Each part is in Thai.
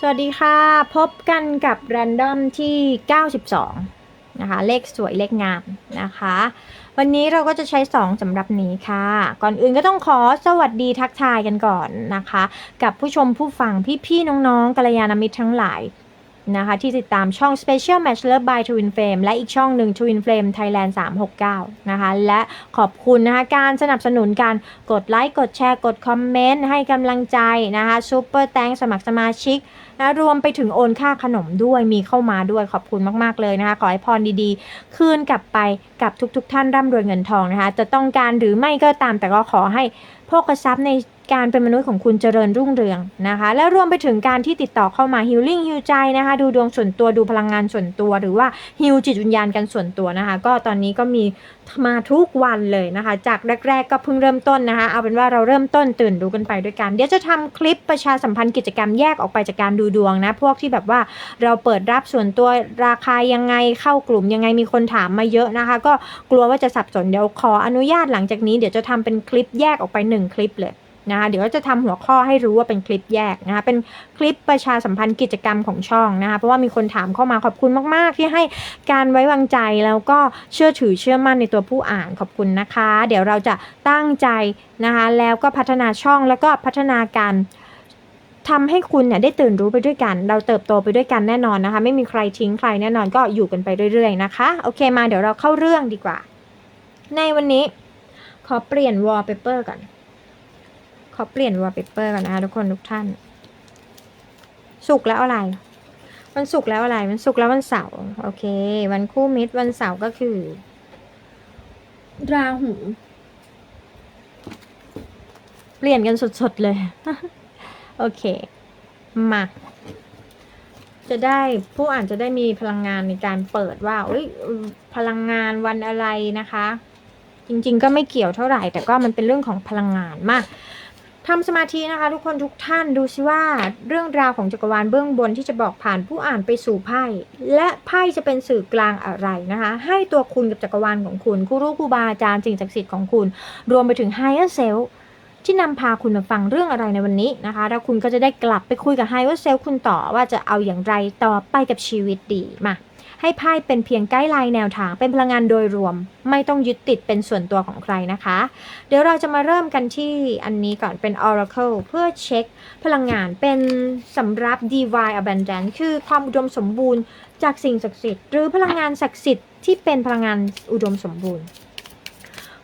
สวัสดีค่ะ พบกันกับแรนดอมที่ 92 นะคะ เลขสวยเลขงามนะคะ วันนี้เราก็จะใช้ 2สำหรับนี้ค่ะ ก่อนอื่นก็ต้องขอสวัสดีทักทายกันก่อนนะคะ กับผู้ชมผู้ฟังพี่ๆน้องๆกัลยาณมิตรทั้งหลาย นะคะ ที่ติดตามช่อง Special Match Love by Twin Flame และอีกช่องหนึ่ง Twin Flame Thailand 369 นะคะ และขอบคุณนะคะ การสนับสนุนการกดไลค์ กดแชร์ กดคอมเมนต์ ให้กำลังใจนะคะซูเปอร์แตงสมัครสมาชิกนะรวมไปถึงโอนค่าขนมด้วยมีเข้ามาด้วยขอบคุณมาก ๆ เลยนะคะ ขอให้พรดีๆ คืนกลับไปกับทุก ๆทท่านร่ำรวยเงินทองนะคะ จะต้องการหรือไม่ก็ตามแต่ก็ขอให้โภคทรัพย์ใน การเป็นมนุษย์ของคุณเจริญรุ่งเรืองนะคะ และรวมไปถึงการที่ติดต่อเข้ามาฮิลลิ่งฮิลใจนะคะ ดูดวงส่วนตัวดูพลังงานส่วนตัว หรือว่าฮิลจิตวิญญาณกันส่วนตัวนะคะ ก็ตอนนี้ก็มีมาทุกวันเลยนะคะ จากแรก ๆ ก็เพิ่งเริ่มต้นนะคะ เอาเป็นว่าเราเริ่มต้นตื่นรู้กันไปด้วยกัน เดี๋ยวจะทำคลิปประชาสัมพันธ์กิจกรรมแยกออกไปจากการดูดวงนะพวกที่แบบว่าเราเปิดรับส่วนตัวราคายังไงเข้ากลุ่มยังไงมีคนถามมาเยอะนะคะ ก็กลัวว่าจะสับสนเดี๋ยวขออนุญาตหลังจากนี้เดี๋ยวจะทำเป็นคลิปแยกออกไปหนึ่งคลิปเลย นะคะเดี๋ยวจะทำหัวข้อให้รู้ว่าเป็นคลิปแยกนะคะเป็นคลิปประชาสัมพันธ์กิจกรรมของช่องนะคะเพราะว่ามีคนถามเข้ามาขอบคุณมากๆ ที่ให้การไว้วางใจแล้วก็เชื่อถือเชื่อมั่นในตัวผู้อ่านขอบคุณนะคะ เดี๋ยวเราจะตั้งใจนะคะแล้วก็พัฒนาช่องแล้วก็พัฒนาการทำให้คุณเนี่ยได้ตื่นรู้ไปด้วยกัน เราเติบโตไปด้วยกันแน่นอนนะคะ ไม่มีใครทิ้งใครแน่นอนก็อยู่กันไปเรื่อยๆนะคะ โอเคมาเดี๋ยวเราเข้าเรื่องดีกว่า ในวันนี้ขอเปลี่ยนวอลเปเปอร์ก่อน ขอเปลี่ยนวอลเปเปอร์ก่อนนะคะทุกคนทุกท่าน สุกร์แล้วอะไร วันศุกร์แล้วอะไรวันศุกร์แล้ววันเสาร์โอเค วันคู่มิตรวันเสาร์ก็คือ ราหู เปลี่ยนกันสดๆเลย โอเค มาจะได้ผู้อ่านจะได้มีพลังงานในการเปิดว่าเอ้ยพลังงานวันอะไรนะคะ จริง ๆ ก็ไม่เกี่ยวเท่าไหร่ แต่ก็มันเป็นเรื่องของพลังงานมาก ทำสมาธินะคะ ทุกคนทุกท่านดูสิว่าเรื่องราวของจักรวาลเบื้องบนที่จะบอกผ่านผู้อ่านไปสู่ไพ่และไพ่จะเป็นสื่อกลางอะไรนะคะ ให้ตัวคุณกับจักรวาลของคุณครูรู้ครูบาอาจารย์สิ่งศักดิ์สิทธิ์ของคุณ รวมไปถึง higher self ที่นำพาคุณมาฟังเรื่องอะไรในวันนี้นะคะ แล้วคุณก็จะได้กลับไปคุยกับ higher self คุณต่อว่าจะเอาอย่างไรต่อไปกับชีวิตดีมา ให้ไพ่เป็นเพียงไกด์ไลน์แนวทางเป็นพลังงานโดยรวม ไม่ต้องยึดติดเป็นส่วนตัวของใครนะคะ เดี๋ยวเราจะมาเริ่มกันที่อันนี้ก่อนเป็น Oracle เพื่อเช็คพลังงานเป็นสำรับ Divine Abundance คือความอุดมสมบูรณ์จากสิ่งศักดิ์สิทธิ์หรือพลังงานศักดิ์สิทธิ์ที่เป็นพลังงานอุดมสมบูรณ์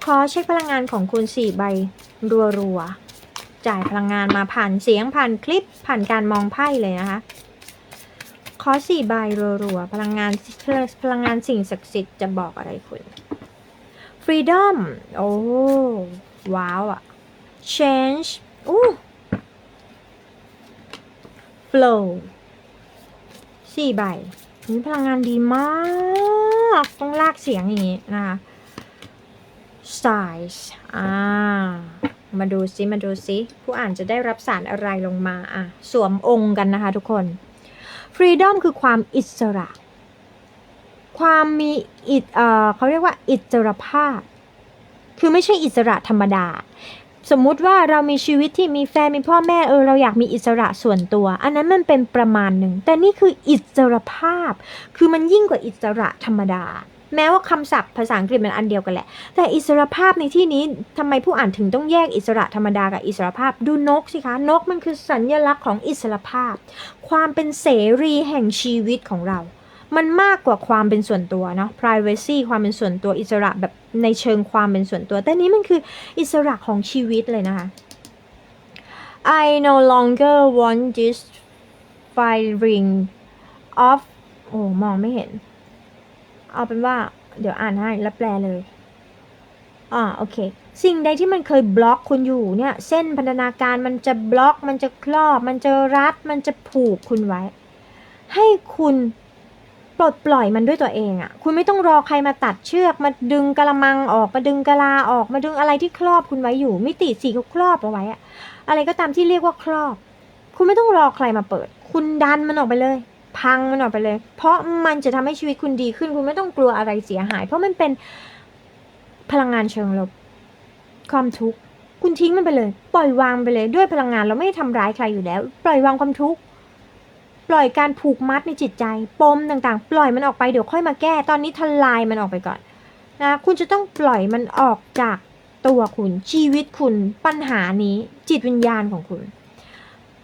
ขอเช็คพลังงานของคุณ 4 ใบรัวๆจ่ายพลังงานมาผ่านเสียงผ่านคลิปผ่านการมองไพ่เลยนะคะ ขอสี่ใบรัวๆ พลังงานพลังงานสิ่งศักดิ์สิทธิ์จะบอกอะไรคุณ freedom โอ้ ว้าวอะ change อู้ flow สี่ใบนี่พลังงานดีมาก ต้องลากเสียงอย่างนี้นะคะ size อ่า มาดูซิ มาดูซิ ผู้อ่านจะได้รับสารอะไรลงมา อะ สวมองค์กันนะคะทุกคน ฟรีดอมคือความอิสระ ความมีอิเอ่อเขาเรียกว่าอิสรภาพ คือไม่ใช่อิสระธรรมดา สมมุติว่าเรามีชีวิตที่มีแฟนมีพ่อแม่เออเราอยากมีอิสระส่วนตัว อันนั้นมันเป็นประมาณหนึ่ง แต่นี่คืออิสรภาพ คือมันยิ่งกว่าอิสระธรรมดา แม้ว่าคำศัพท์ภาษาอังกฤษมันอันเดียวกันแหละ แต่อิสรภาพในที่นี้ทำไมผู้อ่านถึงต้องแยกอิสระธรรมดากับอิสรภาพดูนกสิคะ นกมันคือสัญลักษณ์ของอิสรภาพ ความเป็นเสรีแห่งชีวิตของเรา มันมากกว่าความเป็นส่วนตัวเนาะ privacy ความเป็นส่วนตัวอิสระแบบในเชิงความเป็นส่วนตัว แต่นี้มันคืออิสระของชีวิตเลยนะคะ I no longer want this firing of โอ้มองไม่เห็น เอาเป็นว่าเดี๋ยวอ่านให้แล้วแปลเลยอ่าโอเค สิ่งใดที่มันเคยบล็อกคุณอยู่เนี่ยเส้นพันธนาการมันจะบล็อก มันจะครอบ มันจะรัด มันจะผูกคุณไว้ ให้คุณปลดปล่อยมันด้วยตัวเองอะ่ะ คุณไม่ต้องรอใครมาตัดเชือก มาดึงกระมังออก มาดึงกะลาออก มาดึงอะไรที่ครอบคุณไว้อยู่ มิติสีเขาครอบเอาไว้อะอะไรก็ตามที่เรียกว่าครอบ คุณไม่ต้องรอใครมาเปิด คุณดันมันออกไปเลย พังมันออกไปเลย เพราะมันจะทำให้ชีวิตคุณดีขึ้น คุณไม่ต้องกลัวอะไรเสียหาย เพราะมันเป็นพลังงานเชิงลบ ความทุกข์คุณทิ้งมันไปเลย ปล่อยวางไปเลยด้วยพลังงานเราไม่ได้ทำร้ายใครอยู่แล้ว ปล่อยวางความทุกข์ปล่อยการผูกมัดในจิตใจ ปมต่างๆ ปล่อยมันออกไปเดี๋ยวค่อยมาแก้ ตอนนี้ทลายมันออกไปก่อนนะคุณจะต้องปล่อยมันออกจากตัวคุณชีวิตคุณปัญหานี้จิตวิญญาณของคุณ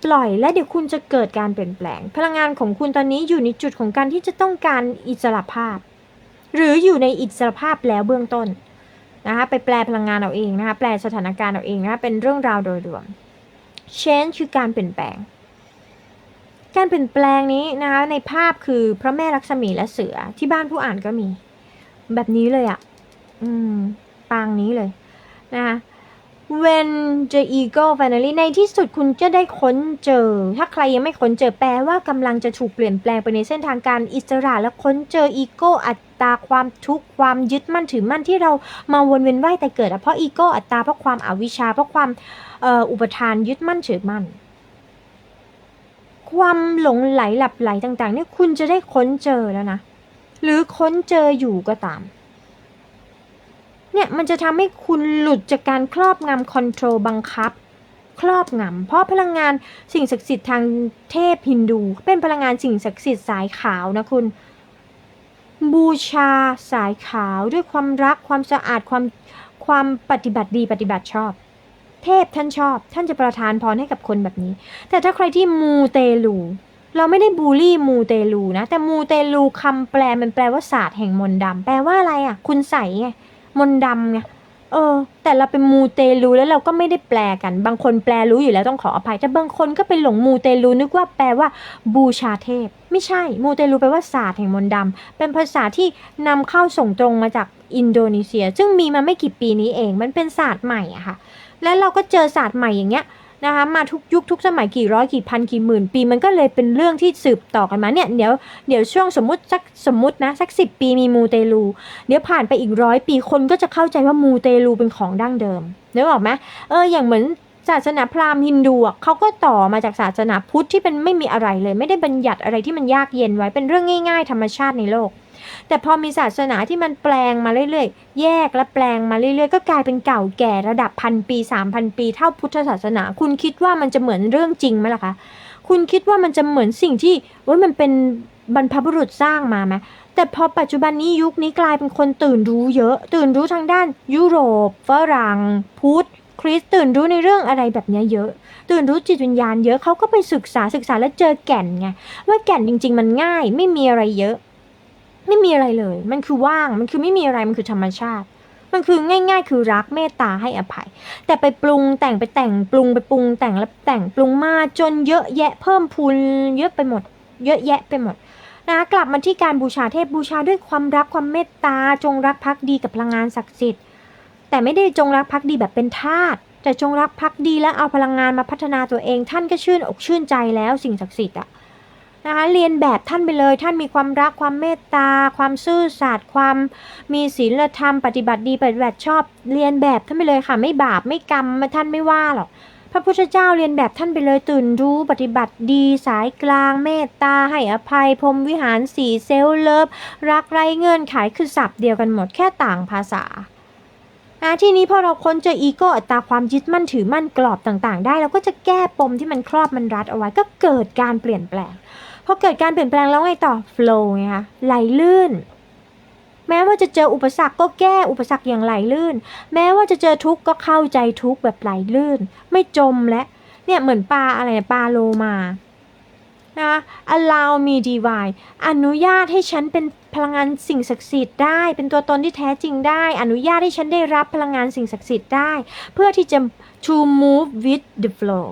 ปล่อยและเดี๋ยวคุณจะเกิดการเปลี่ยนแปลง พลังงานของคุณตอนนี้อยู่ในจุดของการที่จะต้องการอิสระภาพ หรืออยู่ในอิสระภาพแล้วเบื้องต้นนะคะไปแปลพลังงานเอาเองนะคะแปลสถานการณ์เอาเองนะคะเป็นเรื่องราวโดยรวม change คือการเปลี่ยนแปลง การเปลี่ยนแปลงนี้นะคะในภาพคือพระแม่ลักษมีและเสือที่บ้านผู้อ่านก็มี แบบนี้เลยอะ่ะ อืม ปางนี้เลยนะคะ when the eagle finally ในที่สุดคุณจะได้ค้นเจอ ถ้าใครยังไม่ค้นเจอแปลว่ากำลังจะถูกเปลี่ยนแปลงไปในเส้นทางการอิสระและค้นเจออีโก้อัตตาความทุกข์ความยึดมั่นถือมั่นที่เรามาวนเวียนว่ายแต่เกิด เพราะอีโก้อัตตาเพราะความอาวิชชาเพราะความอ,อ,อุปทานยึดมั่นถือมั่น ความหลงไหลหลับไหลต่างๆเนี่ยคุณจะได้ค้นเจอแล้วนะ หรือค้นเจออยู่ก็ตาม เนี่ยมันจะทำให้คุณหลุดจากการครอบงำคอนโทรลบังคับ ครอบงำเพราะพลังงานสิ่งศักดิ์สิทธิ์ทางเทพฮินดู เป็นพลังงานสิ่งศักดิ์สิทธิ์สายขาวนะคุณ บูชาสายขาวด้วยความรักความสะอาดความความปฏิบัติดีปฏิบัติชอบ เทพท่านชอบ ท่านจะประทานพรให้กับคนแบบนี้ แต่ถ้าใครที่มูเตลูเราไม่ได้บูลลี่มูเตลูนะ แต่มูเตลูคำแปลมันแปลว่าศาสตร์แห่งมนต์ดำแปลว่าอะไรอะ คุณใส่ไง มนดำไงเออ แต่เราเป็นมูเตลูแล้วเราก็ไม่ได้แปลกัน บางคนแปลรู้อยู่แล้วต้องขออภัย แต่บางคนก็ไปหลงมูเตลูนึกว่าแปลว่าบูชาเทพ ไม่ใช่ มูเตลูแปลว่าศาสตร์แห่งมนต์ดำเป็นภาษาที่นำเข้าส่งตรงมาจากอินโดนีเซีย ซึ่งมีมาไม่กี่ปีนี้เอง มันเป็นศาสตร์ใหม่อะค่ะ แล้วเราก็เจอศาสตร์ใหม่อย่างเงี้ย นะคะมาทุกยุคทุกสมัยกี่ร้อยกี่พันกี่หมื่นปี มันก็เลยเป็นเรื่องที่สืบต่อกันมาเนี่ยเดี๋ยวเดี๋ยวช่วงสมมติสักสมมตินะสักสิปีมีมูเตลู เดี๋ยวผ่านไปอีกร้อยปีคนก็จะเข้าใจว่ามูเตลูเป็นของดั้งเดิมนึกออกไหมเอออย่างเหมือนศาสนาพราหมณ์ฮินดูอะเขาก็ต่อมาจากศาสนาพุทธที่เป็นไม่มีอะไรเลย ไม่ได้บัญญัติอะไรที่มันยากเย็นไว้เป็นเรื่องง่าย ๆ ธรรมชาติในโลก แต่พอมีศาสนาที่มันแปลงมาเรื่อยๆ แยกและแปลงมาเรื่อยๆ ก็กลายเป็นเก่าแก่ระดับพันปีสามพันปี เท่าพุทธศาสนา คุณคิดว่ามันจะเหมือนเรื่องจริงไหมล่ะคะ คุณคิดว่ามันจะเหมือนสิ่งที่ว่ามันเป็นบรรพบุรุษสร้างมาไหมแต่พอปัจจุบันนี้ยุคนี้กลายเป็นคนตื่นรู้เยอะ ตื่นรู้ทางด้านยุโรปฝรั่งพุทธคริสต์ตื่นรู้ในเรื่องอะไรแบบเนี้ยเยอะ ตื่นรู้จิตวิญญาณเยอะเขาก็ไปศึกษาศึกษาแล้วเจอแก่นไงว่าแก่นจริง ๆ มันง่ายไม่มีอะไรเยอะ ไม่มีอะไรเลย มันคือว่าง มันคือไม่มีอะไร มันคือธรรมชาติ มันคือง่าย ๆ คือรักเมตตาให้อภัย แต่ไปปรุงแต่งไปแต่งปรุงไปปรุงแต่งแล้วแต่งปรุงมาจนเยอะแยะเพิ่มพูนเยอะไปหมด เยอะแยะไปหมดนะกลับมาที่การบูชาเทพบูชาด้วยความรักความเมตตา จงรักภักดีกับพลังงานศักดิ์สิทธิ์ แต่ไม่ได้จงรักภักดีแบบเป็นทาสแต่จงรักภักดีและเอาพลังงานมาพัฒนาตัวเอง ท่านก็ชื่นอกชื่นใจแล้วสิ่งศักดิ์สิทธิ์อะ นะคะเรียนแบบท่านไปเลยท่านมีความรักความเมตตา ความซื่อสัตย์ความมีศีลธรรม ปฏิบัติดีปฏิบัติชอบเรียนแบบท่านไปเลยค่ะ ไม่บาปไม่กรรมท่านไม่ว่าหรอกพระพุทธเจ้าเรียนแบบท่านไปเลยตื่นรู้ปฏิบัติดีสายกลาง เมตตาให้อภัยพรมวิหารสีเซลเลิฟรักไรเงื่อนไขคือศัพท์เดียวกันหมดแค่ต่างภาษาอะทีนี้พอเราค้นเจออีโก้อัตราความยึดมั่นถือมั่นกรอบต่างๆ ได้เราก็จะแก้ปมที่มันครอบมันรัดเอาไว้ก็เกิดการเปลี่ยนแปลง พอเกิดการเปลี่ยนแปลงแล้วไงต่อ flow ไงคะไหลลื่น แม้ว่าจะเจออุปสรรคก็แก้อุปสรรคอย่างไหลลื่น แม้ว่าจะเจอทุกข์ก็เข้าใจทุกข์แบบไหลลื่น ไม่จมและเนี่ยเหมือนปลาอะไรปลาโลมานะ allow me divine อนุญาตให้ฉันเป็นพลังงานสิ่งศักดิ์สิทธิ์ได้ เป็นตัวตนที่แท้จริงได้ อนุญาตให้ฉันได้รับพลังงานสิ่งศักดิ์สิทธิ์ได้ เพื่อที่จะ to move with the flow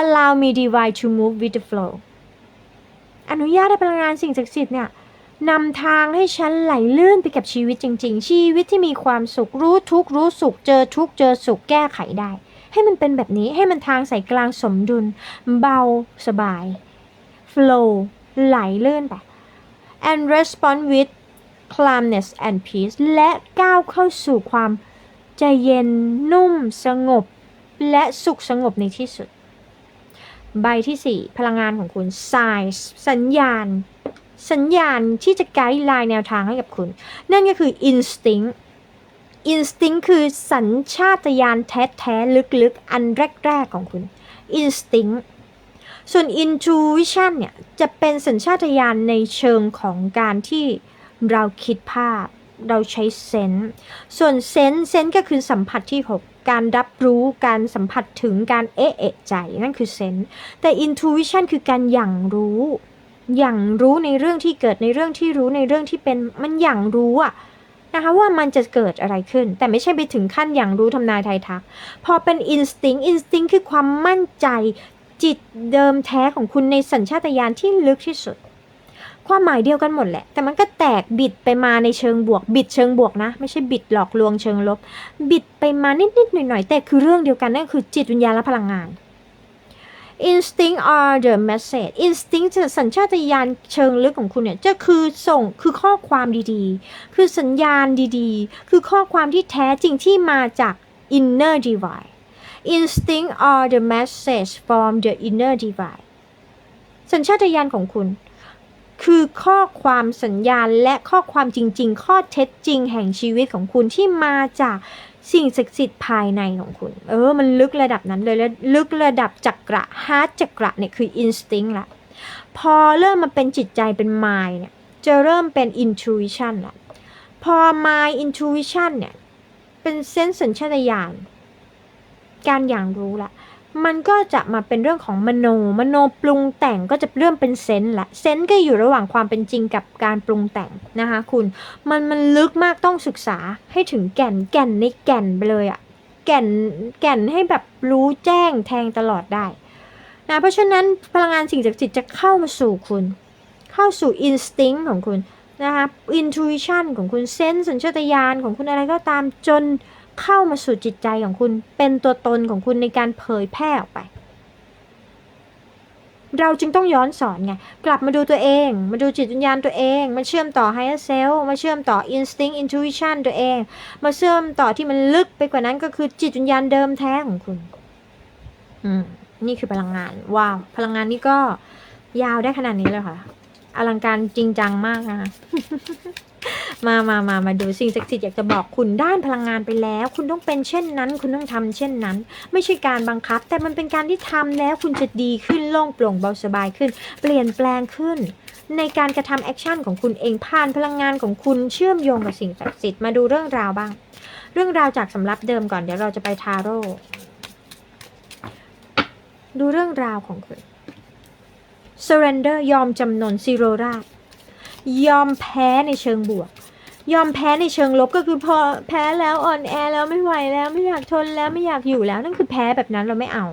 allow me divine to move with the flow อนุญาตให้พลังงานสิ่งศักดิ์สิทธิ์เนี่ยนำทางให้ฉันไหลลื่นไปกับชีวิตจริง ๆ ชีวิตที่มีความสุขรู้ทุกข์รู้สุข เจอทุกข์เจอสุขแก้ไขได้ ให้มันเป็นแบบนี้ให้มันทางสายกลางสมดุล เบาสบาย flow ไหลลื่นไป and respond with calmness and peace และก้าวเข้าสู่ความใจเย็นนุ่มสงบ และสุขสงบในที่สุด ใบที่ 4 พลังงานของคุณ signs สัญญาณ สัญญาณที่จะไกด์ไลน์แนวทางให้กับคุณ นั่นก็คือ instinct instinct คือสัญชาตญาณแท้ๆลึกๆ อันแรกๆของคุณ instinct ส่วน intuition เนี่ย จะเป็นสัญชาตญาณในเชิงของการที่เราคิดภาพ เราใช้เซนส์ส่วนเซนส์เซนส์ก็คือสัมผัสที่ 6 การรับรู้การสัมผัสถึงการเอะเอะใจ นั่นคือเซนส์แต่ intuition คือการอย่างรู้อย่างรู้ในเรื่องที่เกิดในเรื่องที่รู้ในเรื่องที่เป็นมันอย่างรู้อะนะคะว่ามันจะเกิดอะไรขึ้น แต่ไม่ใช่ไปถึงขั้นอย่างรู้ทำนายไทายทัก พอเป็น instinct instinct คือความมั่นใจจิตเดิมแท้ของคุณในสัญชาตญาณที่ลึกที่สุด ความหมายเดียวกันหมดแหละ แต่มันก็แตกบิดไปมาในเชิงบวก บิดเชิงบวกนะ ไม่ใช่บิดหลอกลวงเชิงลบ บิดไปมานิดๆหน่อยๆ แต่คือเรื่องเดียวกันนั่นคือจิตวิญญาณและพลังงาน instinct are the message instinct จะสัญชาตญาณเชิงลึกของคุณเนี่ยจะคือส่งคือข้อความดีๆ คือสัญญาณดีๆ คือข้อความที่แท้จริงที่มาจาก inner divine instinct are the message from the inner divine สัญชาตญาณของคุณ คือข้อความสัญญาณและข้อความจริง ๆ ข้อเท็จจริงแห่งชีวิตของคุณที่มาจากสิ่งศักดิ์สิทธิ์ภายในของคุณ เออ มันลึกระดับนั้นเลยแล้วลึกระดับจักระฮาร์ดจักระเนี่ยคือ instinct ละพอเริ่มมาเป็นจิตใจเป็น mind เนี่ยจะเริ่มเป็น intuition ละพอ mind intuition เนี่ยเป็นเซนส์สัญชาตญาณการอย่างรู้ละ มันก็จะมาเป็นเรื่องของมโน มโนปรุงแต่งก็จะเริ่มเป็นเซนส์ละเซนส์ก็อยู่ระหว่างความเป็นจริงกับการปรุงแต่งนะคะคุณมันมันลึกมากต้องศึกษาให้ถึงแก่นแก่นในแก่นไปเลยอะแก่นแก่นให้แบบรู้แจ้งแทงตลอดได้นะเพราะฉะนั้นพลังงานสิ่งศักดิ์สิทธิ์จะเข้ามาสู่คุณ เข้าสู่ instinct ของคุณนะคะ intuition ของคุณเซนส์สัญชาตญาณของคุณอะไรก็ตามจน เข้ามาสู่จิตใจของคุณ เป็นตัวตนของคุณในการเผยแพร่ออกไป เราจึงต้องย้อนสอนไง กลับมาดูตัวเอง มาดูจิตวิญญาณตัวเอง มาเชื่อมต่อ higher self มาเชื่อมต่อ instinct intuition ตัวเอง มาเชื่อมต่อที่มันลึกไปกว่านั้นก็คือจิตวิญญาณเดิมแท้ของคุณ อืม นี่คือพลังงาน ว้าว พลังงานนี้ก็ยาวได้ขนาดนี้เลยค่ะ อลังการจริงจังมากนะคะ มามามามาดูสิ่งศักดิ์สิทธิ์อยากจะบอกคุณด้านพลังงานไปแล้ว คุณต้องเป็นเช่นนั้น คุณต้องทำเช่นนั้น ไม่ใช่การบังคับ แต่มันเป็นการที่ทำแล้วคุณจะดีขึ้นโล่งโปร่งเบาสบายขึ้น เปลี่ยนแปลงขึ้น ในการกระทำแอคชั่นของคุณเองผ่านพลังงานของคุณเชื่อมโยงกับสิ่งศักดิ์สิทธิ์มาดูเรื่องราวบ้าง เรื่องราวจากสำรับเดิมก่อนเดี๋ยวเราจะไปทาโร่ดูเรื่องราวของคุณ surrender ยอมจำนนซีโรราบ ยอมแพ้ในเชิงบวก ยอมแพ้ในเชิงลบก็คือพอแพ้แล้วอ่อนแอแล้วไม่ไหวแล้วไม่อยากทนแล้วไม่อยากอยู่แล้วนั่นคือแพ้แบบนั้นเราไม่เอา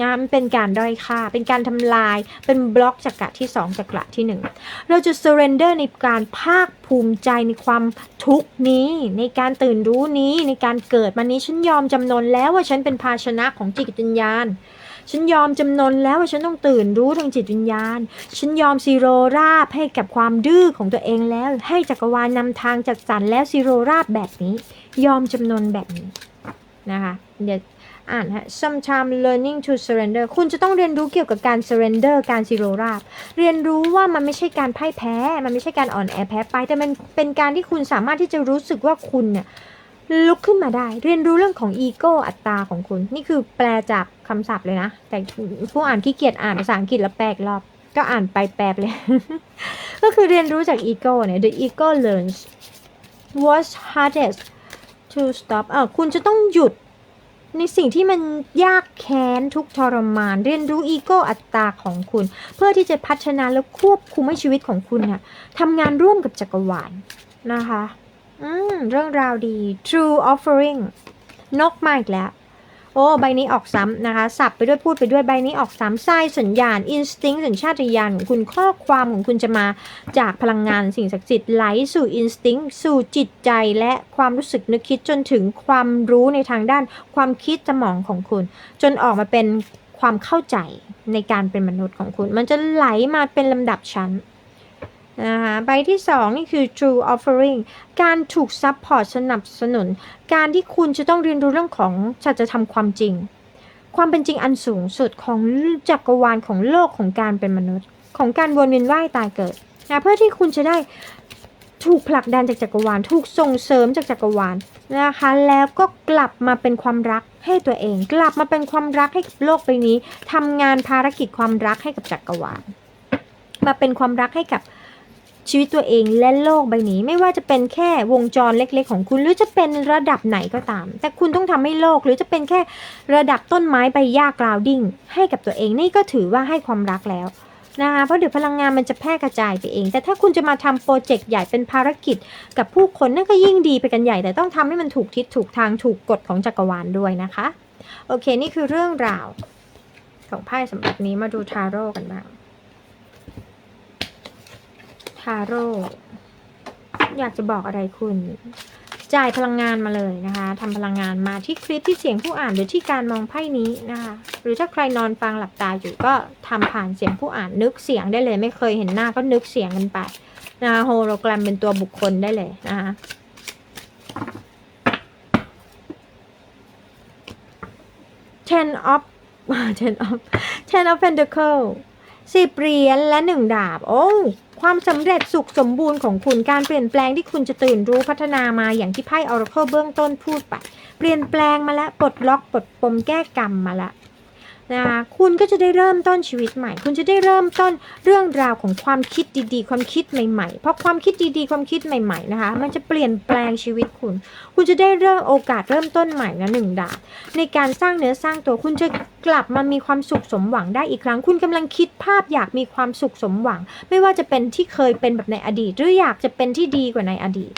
นะมันเป็นการด้อยค่า เป็นการทำลาย เป็นบล็อกจักระที่สองจักระที่หนึ่งเราจะ surrender ในการภาคภูมิใจในความทุกนี้ ในการตื่นรู้นี้ ในการเกิดมานี้ ฉันยอมจำนนแล้วว่าฉันเป็นภาชนะของจิตวิญญาณ ฉันยอมจำนนแล้วว่าฉันต้องตื่นรู้ทางจิตวิญญาณ ฉันยอมซีโรราบให้กับความดื้อของตัวเองแล้ว ให้จักรวาลนำทางจัดสรรแล้วซีโรราบแบบนี้ ยอมจำนนแบบนี้นะคะเดี๋ยวอ่านฮะ sometime learning to surrender คุณจะต้องเรียนรู้เกี่ยวกับการ surrender การซีโรราบ เรียนรู้ว่ามันไม่ใช่การพ่ายแพ้ มันไม่ใช่การอ่อนแอแพ้ไป แต่มันเป็นการที่คุณสามารถที่จะรู้สึกว่าคุณเนี่ย ลุกขึ้นมาได้ เรียนรู้เรื่องของอีโก้อัตตาของคุณ นี่คือแปลจากคำศัพท์เลยนะ แต่ผู้อ่านขี้เกียจอ่านภาษาอังกฤษแล้วแปลกรอบ ก็อ่านไปแปลไปเลย ก็คือเรียนรู้จากอีโก้เนี่ย the ego learns what's hardest to stop เออคุณจะต้องหยุดในสิ่งที่มันยากแค้นทุกทรมาน เรียนรู้อีโก้อัตตาของคุณ เพื่อที่จะพัฒนาและควบคุมให้ชีวิตของคุณเนี่ยทำงานร่วมกับจักรวาลนะคะ อืม เรื่องราวดี True Offering นกมาอีกแล้ว โอ้ ใบนี้ออกซ้ำนะคะ สับไปด้วยพูดไปด้วยใบนี้ออกซ้ำไส้สัญญาณ Instinct สัญชาตญาณของคุณข้อความของคุณจะมาจากพลังงานสิ่งศักดิ์สิทธิ์ไหลสู่ Instinct สู่จิตใจและความรู้สึกนึกคิดจนถึงความรู้ในทางด้านความคิดสมองของคุณ จนออกมาเป็นความเข้าใจในการเป็นมนุษย์ของคุณ มันจะไหลมาเป็นลำดับชั้น นะคะใบที่สองนี่คือ true offering การถูกซัพพอร์ตสนับสนุน การที่คุณจะต้องเรียนรู้เรื่องของสัจธรรมความจริง ความเป็นจริงอันสูงสุดของจักรวาลของโลกของการเป็นมนุษย์ ของการวนเวียนว่ายตายเกิดนะเพื่อที่คุณจะได้ถูกผลักดันจากจักรวาล ถูกส่งเสริมจากจักรวาลนะคะ แล้วก็กลับมาเป็นความรักให้ตัวเอง กลับมาเป็นความรักให้กับโลกใบนี้ทำงานภารกิจความรักให้กับจักรวาล มาเป็นความรักให้กับ ชีวิตตัวเองและโลกใบนี้ไม่ว่าจะเป็นแค่วงจรเล็กๆ ของคุณหรือจะเป็นระดับไหนก็ตาม แต่คุณต้องทำให้โลกหรือจะเป็นแค่ระดับต้นไม้ใบหญ้ากราวดิ้งให้กับตัวเองนี่ก็ถือว่าให้ความรักแล้วนะคะเพราะเดี๋ยวพลังงานมันจะแพร่กระจายไปเอง แต่ถ้าคุณจะมาทำโปรเจกต์ใหญ่เป็นภารกิจ กับผู้คนนั่นก็ยิ่งดีไปกันใหญ่ แต่ต้องทำให้มันถูกทิศถูกทางถูกกฎของจักรวาลด้วยนะคะ โอเค นี่คือเรื่องราวของไพ่สำหรับนี้มาดูทาโร่กันบ้าง ทาโร่อยากจะบอกอะไรคุณ จ่ายพลังงานมาเลยนะคะทำพลังงานมาที่คลิปที่เสียงผู้อ่านหรือที่การมองไพ่นี้นะคะ หรือถ้าใครนอนฟังหลับตาอยู่ก็ทำผ่านเสียงผู้อ่านนึกเสียงได้เลย ไม่เคยเห็นหน้าก็นึกเสียงกันไปนะคะโฮโลแกรมเป็นตัวบุคคลได้เลยนะคะ ten of ten of ten of pentacle สิบเหรียญและหนึ่งดาบ โอ้ ความสำเร็จสุขสมบูรณ์ของคุณการเปลี่ยนแปลงที่คุณจะตื่นรู้พัฒนามาอย่างที่ไพ่ออร์เคิลเบื้องต้นพูดไป เปลี่ยนแปลงมาแล้วปลดล็อกปลดปมแก้กรรมมาแล้ว นะคะคุณก็จะได้เริ่มต้นชีวิตใหม่ คุณจะได้เริ่มต้นเรื่องราวของความคิดดีๆ ความคิดใหม่ๆ เพราะความคิดดีๆ ความคิดใหม่ๆนะคะมันจะเปลี่ยนแปลงชีวิตคุณ คุณจะได้เริ่มโอกาสเริ่มต้นใหม่นะหนึ่งดาบในการสร้างเนื้อสร้างตัวคุณจะกลับมามีความสุขสมหวังได้อีกครั้ง คุณกำลังคิดภาพอยากมีความสุขสมหวัง ไม่ว่าจะเป็นที่เคยเป็นแบบในอดีต หรืออยากจะเป็นที่ดีกว่าในอดีต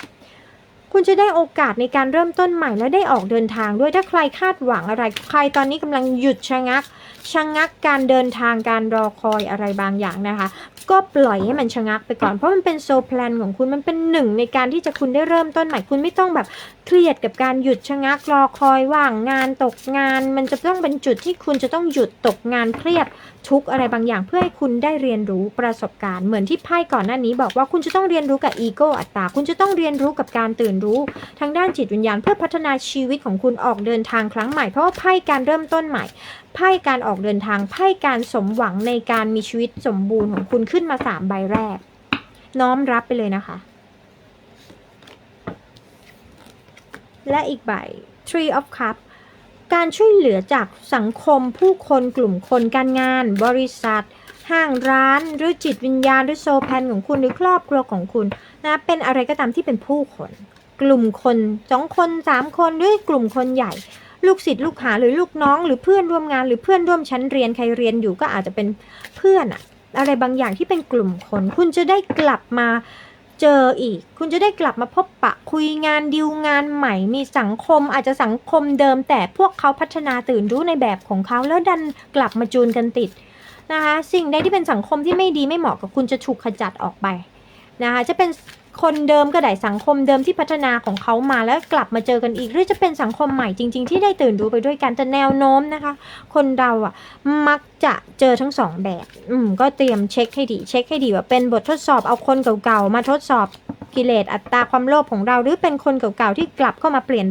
คุณจะได้โอกาสในการเริ่มต้นใหม่และได้ออกเดินทางด้วยถ้าใครคาดหวังอะไร ใครตอนนี้กำลังหยุดชะงักชะงักการเดินทางการรอคอยอะไรบางอย่างนะคะ ก็ปล่อยให้มันชะงักไปก่อนเพราะมันเป็นโซแพลนของคุณมันเป็นหนึ่งในการที่จะคุณได้เริ่มต้นใหม่คุณไม่ต้องแบบเครียดกับการหยุดชะงักรอคอยว่างงานตกงาน มันจะต้องเป็นจุดที่คุณจะต้องหยุดตกงานเครียดทุกอะไรบางอย่างเพื่อให้คุณได้เรียนรู้ประสบการณ์เหมือนที่ไพ่ก่อนหน้านี้บอกว่าคุณจะต้องเรียนรู้กับอีโก้อัตตา คุณจะต้องเรียนรู้กับการตื่นรู้ ทางด้านจิตวิญญาณเพื่อพัฒนาชีวิตของคุณออกเดินทางครั้งใหม่เพราะว่าไพ่การเริ่มต้นใหม่ไพ่การออกเดินทางไพ่การสมหวังในการมีชีวิตสมบูรณ์ของคุณขึ้นมาสามใบแรก น้อมรับไปเลยนะคะ และอีกใบ Tree of cups การช่วยเหลือจากสังคมผู้คนกลุ่มคนการงาน บริษัท ห้างร้าน หรือจิตวิญญาณหรือโซแพนของคุณหรือครอบครัวของคุณนะเป็นอะไรก็ตามที่เป็นผู้คน กลุ่มคนสองคนสามคนหรือกลุ่มคนใหญ่ ลูกศิษย์ลูกหาหรือลูกน้อง หรือเพื่อนร่วมงานหรือเพื่อนร่วมชั้นเรียนใครเรียนอยู่ก็อาจจะเป็นเพื่อนอะอะไรบางอย่างที่เป็นกลุ่มคน คุณจะได้กลับมา เจออีก คุณจะได้กลับมาพบปะคุยงานดิวงานใหม่ มีสังคมอาจจะสังคมเดิม แต่พวกเขาพัฒนาตื่นรู้ในแบบของเขาแล้วดันกลับมาจูนกันติดนะคะ สิ่งใดที่เป็นสังคมที่ไม่ดีไม่เหมาะกับคุณจะถูกขจัดออกไปนะคะจะเป็น คนเดิมก็ได้สังคมเดิมที่พัฒนาของเขามาแล้วกลับมาเจอกันอีก หรือจะเป็นสังคมใหม่จริง ๆ ที่ได้ตื่นรู้ไปด้วยกันแต่แนวโน้มนะคะ คนเราอะมักจะเจอทั้งสองแบบ อืมก็เตรียมเช็คให้ดี เช็คให้ดีว่าเป็นบททดสอบเอาคนเก่าๆมาทดสอบกิเลสอัตตราความโลภของเรา หรือเป็นคนเก่าๆที่กลับเข้ามาเปลี่ยน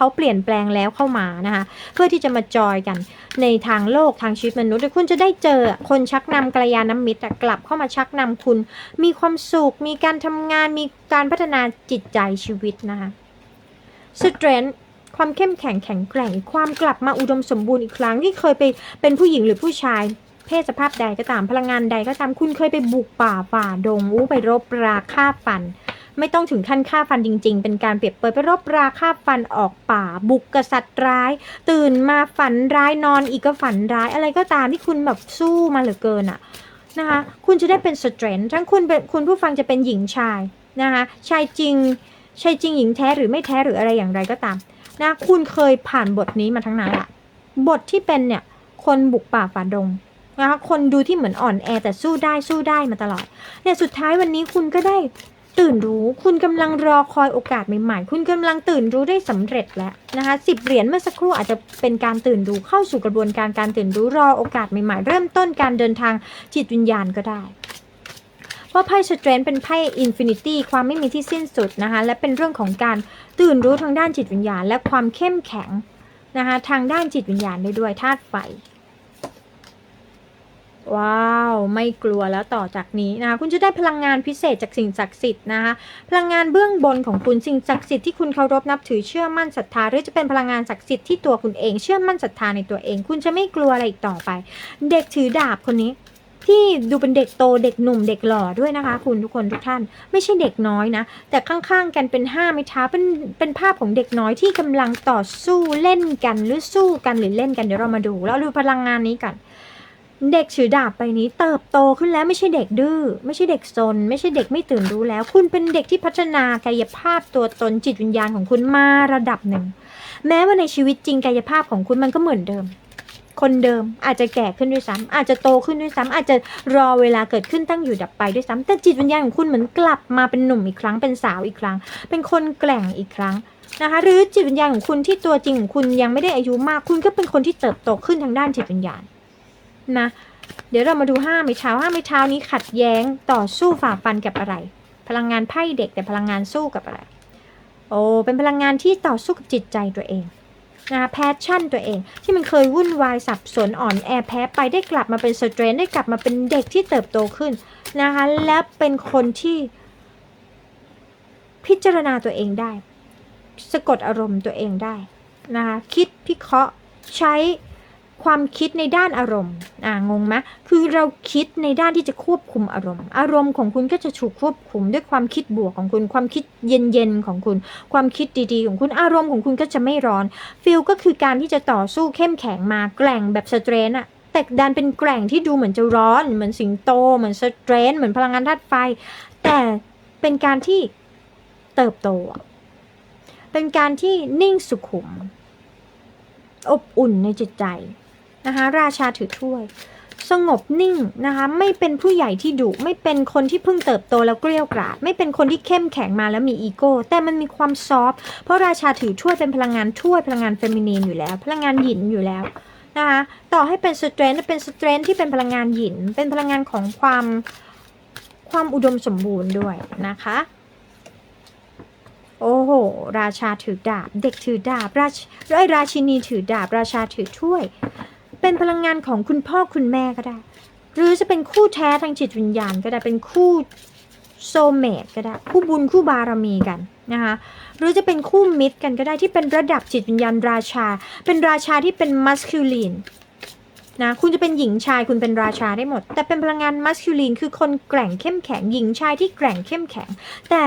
เขาเปลี่ยนแปลงแล้วเข้ามานะคะเพื่อที่จะมาจอยกันในทางโลกทางชีวิตมนุษย์คุณจะได้เจอคนชักนำกัลยาณมิตรกลับเข้ามาชักนำคุณ มีความสุข มีการทำงาน มีการพัฒนาจิตใจชีวิตนะคะ strength ความเข้มแข็งแข็งแกร่ง ความกลับมาอุดมสมบูรณ์อีกครั้งที่เคยไปเป็นผู้หญิงหรือผู้ชายเพศสภาพใดก็ตามพลังงานใดก็ตามคุณเคยไปบุกป่าฝ่าดงอู้ไปรบราฆ่าฟัน ไม่ต้องถึงขั้นฆ่าฟันจริง ๆ เป็นการเปรียบเปรยไปรบราฆ่าฟันออกป่า บุกกษัตริย์ร้าย ตื่นมาฝันร้ายนอนอีกก็ฝันร้ายอะไรก็ตามที่คุณแบบสู้มาเหลือเกินอะนะคะคุณจะได้เป็นสเตรนทั้งคุณเป็นคุณผู้ฟังจะเป็นหญิงชายนะคะชายจริงชายจริงหญิงแท้หรือไม่แท้หรืออะไรอย่างไรก็ตามนะคุณเคยผ่านบทนี้มาทั้งนั้นแหละบทที่เป็นเนี่ยคนบุกป่าฝ่าดงนะคะคนดูที่เหมือนอ่อนแอแต่สู้ได้สู้ได้มาตลอดเนี่ยสุดท้ายวันนี้คุณก็ได้ ตื่นรู้คุณกำลังรอคอยโอกาสใหม่ๆ คุณกำลังตื่นรู้ได้สำเร็จแล้วนะคะสิบเหรียญเมื่อสักครู่อาจจะเป็นการตื่นรู้เข้าสู่กระบวนการการตื่นรู้รอโอกาสใหม่ๆ เริ่มต้นการเดินทางจิตวิญญาณก็ได้เพราะไพ่สเตรนเป็นไพ่อินฟินิตี้ความไม่มีที่สิ้นสุดนะคะและเป็นเรื่องของการตื่นรู้ทางด้านจิตวิญญาณ และความเข้มแข็งนะคะทางด้านจิตวิญญาณได้ด้วยธาตุไฟ ว้าว ไม่กลัวแล้วต่อจากนี้นะคะคุณจะได้พลังงานพิเศษจากสิ่งศักดิ์สิทธิ์นะคะพลังงานเบื้องบนของคุณสิ่งศักดิ์สิทธิ์ที่คุณเคารพนับถือเชื่อมั่นศรัทธาหรือจะเป็นพลังงานศักดิ์สิทธิ์ที่ตัวคุณเองเชื่อมั่นศรัทธาในตัวเอง คุณจะไม่กลัวอะไรอีกต่อไป เด็กถือดาบคนนี้ที่ดูเป็นเด็กโตเด็กหนุ่มเด็กหล่อด้วยนะคะ คุณทุกคนทุกท่าน ไม่ใช่เด็กน้อยนะ แต่ข้างๆกันเป็นห้าไม้เท้าเป็นเป็นภาพของเด็กน้อยที่กำลังต่อสู้เล่นกันหรือสู้กันหรือเล่นกันเดี๋ยวเรามาดูแล้วดูพลังงานนี้กัน เด็กถือดาบไปนี้เติบโตขึ้นแล้วไม่ใช่เด็กดื้อไม่ใช่เด็กซน ไม่ใช่เด็กไม่ตื่นรู้แล้ว คุณเป็นเด็กที่พัฒนากายภาพตัวตนจิตวิญญาณของคุณมาระดับหนึ่ง แม้ว่าในชีวิตจริงกายภาพของคุณมันก็เหมือนเดิม คนเดิมอาจจะแก่ขึ้นด้วยซ้ำอาจจะโตขึ้นด้วยซ้ำอาจจะรอเวลาเกิดขึ้นตั้งอยู่ดับไปด้วยซ้ำแต่จิตวิญญาณของคุณเหมือนกลับมาเป็นหนุ่มอีกครั้งเป็นสาวอีกครั้ง เป็นคนแกร่งอีกครั้งนะคะหรือจิตวิญญาณของคุณที่ตัวจริงของคุณยังไม่ได้อายุมาก คุณก็เป็นคนที่เติบโตขึ้นทางด้านจิตวิญญาณ นะ เดี๋ยวเรามาดูห้าไม้เท้าห้าไม้เท้านี้ขัดแย้งต่อสู้ฝ่าฟันกับอะไร พลังงานไพ่เด็กแต่พลังงานสู้กับอะไร โอ้เป็นพลังงานที่ต่อสู้กับจิตใจตัวเองนะคะแพชชั่นตัวเอง ที่มันเคยวุ่นวายสับสนอ่อนแอแพ้ไปได้กลับมาเป็นสเตรนได้กลับมาเป็นเด็กที่เติบโตขึ้นนะคะและเป็นคนที่ พิจารณาตัวเองได้ สะกดอารมณ์ตัวเองได้นะคะคิดพิเคราะห์ใช้ ความคิดในด้านอารมณ์ อ่างงไหมคือเราคิดในด้านที่จะควบคุมอารมณ์ อารมณ์ของคุณก็จะถูกควบคุมด้วยความคิดบวกของคุณ ความคิดเย็นๆของคุณ ความคิดดีๆ ของคุณ อารมณ์ของคุณก็จะไม่ร้อน ฟิลก็คือการที่จะต่อสู้เข้มแข็งมาแกร่งแบบสเตรนอะแต่ดันเป็นแกร่งที่ดูเหมือนจะร้อน เหมือนสิงโต เหมือนสเตรน เหมือนพลังงานธาตุไฟ แต่เป็นการที่เติบโต เป็นการที่นิ่งสุขุม อบอุ่นในจิตใจ นะคะราชาถือถ้วย สงบนิ่งนะคะไม่เป็นผู้ใหญ่ที่ดุไม่เป็นคนที่เพิ่งเติบโตแล้วเกลี้ยวกราดไม่เป็นคนที่เข้มแข็งมาแล้วมีอีโก้แต่มันมีความซอฟต์เพราะราชาถือถ้วยเป็นพลังงานถ้วยพลังงานเฟมินีนอยู่แล้ว พลังงานหยินอยู่แล้วนะคะต่อให้เป็นสเตรนท์เป็นสเตรนท์ที่เป็นพลังงานหยิน เป็นพลังงานของความความอุดมสมบูรณ์ด้วยนะคะ โอ้โห ราชาถือดาบ เด็กถือดาบ ราชไอ้ยราชินีถือดาบ ราชาถือถ้วย เป็นพลังงานของคุณพ่อคุณแม่ก็ได้ หรือจะเป็นคู่แท้ทางจิตวิญญาณก็ได้เป็นคู่โซเมตก็ได้คู่บุญคู่บารมีกันนะคะหรือจะเป็นคู่มิตรกันก็ได้ที่เป็นระดับจิตวิญญาณราชา เป็นราชาที่เป็นมัสคิลีนนะคุณจะเป็นหญิงชายคุณเป็นราชาได้หมด แต่เป็นพลังงานมัสคิลีนคือคนแกร่งเข้มแข็งหญิงชายที่แกร่งเข้มแข็ง แต่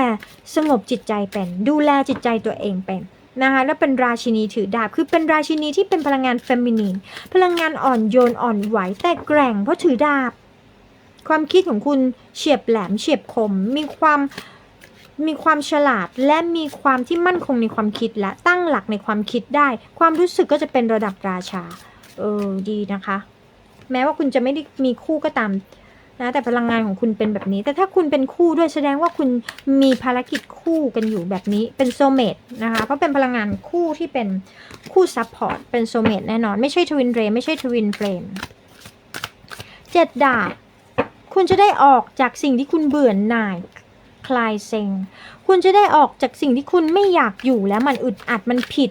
สงบจิตใจเป็นดูแลจิตใจตัวเองเป็น นะคะแล้วเป็นราชินีถือดาบ คือเป็นราชินีที่เป็นพลังงานเฟมินีนพลังงานอ่อนโยนอ่อนไหวแต่แกร่งเพราะถือดาบ ความคิดของคุณเฉียบแหลมเฉียบคม มีความมีความฉลาดและมีความที่มั่นคงในความคิดและตั้งหลักในความคิดได้ ความรู้สึกก็จะเป็นระดับราชา เออดีนะคะ แม้ว่าคุณจะไม่ได้มีคู่ก็ตาม นะแต่พลังงานของคุณเป็นแบบนี้ แต่ถ้าคุณเป็นคู่ด้วยแสดงว่าคุณมีภารกิจคู่กันอยู่แบบนี้เป็นโซเมตนะคะเพราะเป็นพลังงานคู่ที่เป็นคู่ซับพอร์ตเป็นโซเมตแน่นอน ไม่ใช่ทวินเรไม่ใช่ทวินเฟรมเจ็ดดาบคุณจะได้ออกจากสิ่งที่คุณเบื่อหน่ายคลายเซ็ง คุณจะได้ออกจากสิ่งที่คุณไม่อยากอยู่แล้วมันอึดอัดมันผิด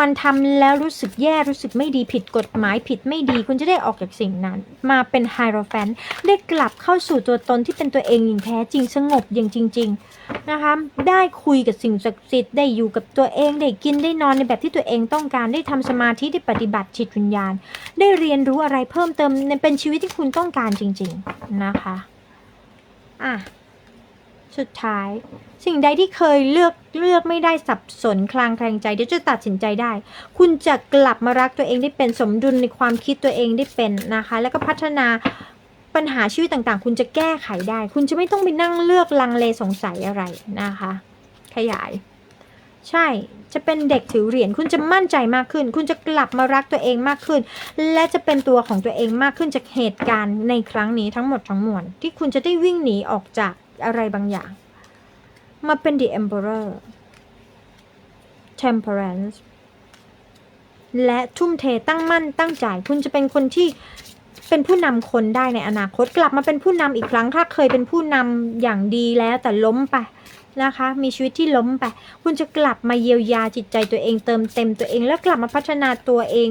มันทำแล้วรู้สึกแย่รู้สึกไม่ดีผิดกฎหมายผิดไม่ดี คุณจะได้ออกจากสิ่งนั้น มาเป็นไฮโรแฟนได้กลับเข้าสู่ตัวตนที่เป็นตัวเองอย่างแท้จริงสงบอย่างจริง ๆนะคะ ได้คุยกับสิ่งศักดิ์สิทธิ์ได้อยู่กับตัวเองได้กินได้นอนในแบบที่ตัวเองต้องการได้ทำสมาธิได้ปฏิบัติจิตวิญญาณ ได้เรียนรู้อะไรเพิ่มเติมในเป็นชีวิตที่คุณต้องการจริง ๆนะคะอะสุดท้าย สิ่งใดที่เคยเลือกเลือกไม่ได้สับสนคลางแคลงใจเดี๋ยวจะตัดสินใจได้ คุณจะกลับมารักตัวเองได้เป็นสมดุลในความคิดตัวเองได้เป็นนะคะ แล้วก็พัฒนาปัญหาชีวิตต่างๆ คุณจะแก้ไขได้ คุณจะไม่ต้องไปนั่งเลือกลังเลสงสัยอะไรนะคะ ขยาย ใช่จะเป็นเด็กถือเหรียญคุณจะมั่นใจมากขึ้น คุณจะกลับมารักตัวเองมากขึ้น และจะเป็นตัวของตัวเองมากขึ้นจากเหตุการณ์ในครั้งนี้ทั้งหมดทั้งมวลที่คุณจะได้วิ่งหนีออกจากอะไรบางอย่าง มาเป็น the emperor temperance และทุ่มเทตั้งมั่นตั้งใจคุณจะเป็นคนที่เป็นผู้นำคนได้ในอนาคตกลับมาเป็นผู้นำอีกครั้งถ้าเคยเป็นผู้นำอย่างดีแล้วแต่ล้มไปนะคะ มีชีวิตที่ล้มไป คุณจะกลับมาเยียวยาจิตใจตัวเองเติมเต็มตัวเอง แล้วกลับมาพัฒนาตัวเอง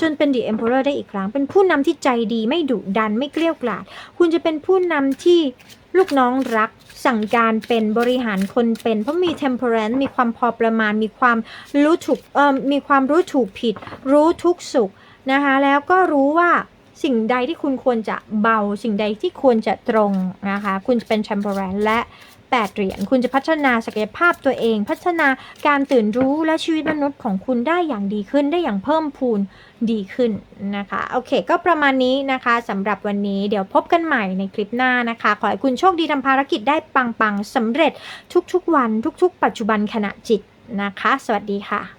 จนเป็น The Emperor ได้อีกครั้ง เป็นผู้นำที่ใจดีไม่ดุดันไม่เกลี้ยกล่อมคุณจะเป็นผู้นำที่ลูกน้องรักสั่งการเป็นบริหารคนเป็น เพราะมี temperance มีความพอประมาณ มีความรู้ถูกเอ่อมีความรู้ถูกผิด รู้ทุกสุขนะคะแล้วก็รู้ว่าสิ่งใดที่คุณควรจะเบา สิ่งใดที่ควรจะตรงนะคะ คุณจะเป็น temperance และ 8 เหรียญคุณจะพัฒนาศักยภาพตัวเอง พัฒนาการตื่นรู้และชีวิตมนุษย์ของคุณได้อย่างดีขึ้นได้อย่างเพิ่มพูนดีขึ้นนะคะโอเค ก็ประมาณนี้นะคะสำหรับวันนี้เดี๋ยวพบกันใหม่ในคลิปหน้านะคะ ขอให้คุณโชคดีทำภารกิจได้ปังๆสำเร็จทุกๆวันทุก ๆ ปัจจุบันขณะจิตนะคะ สวัสดีค่ะ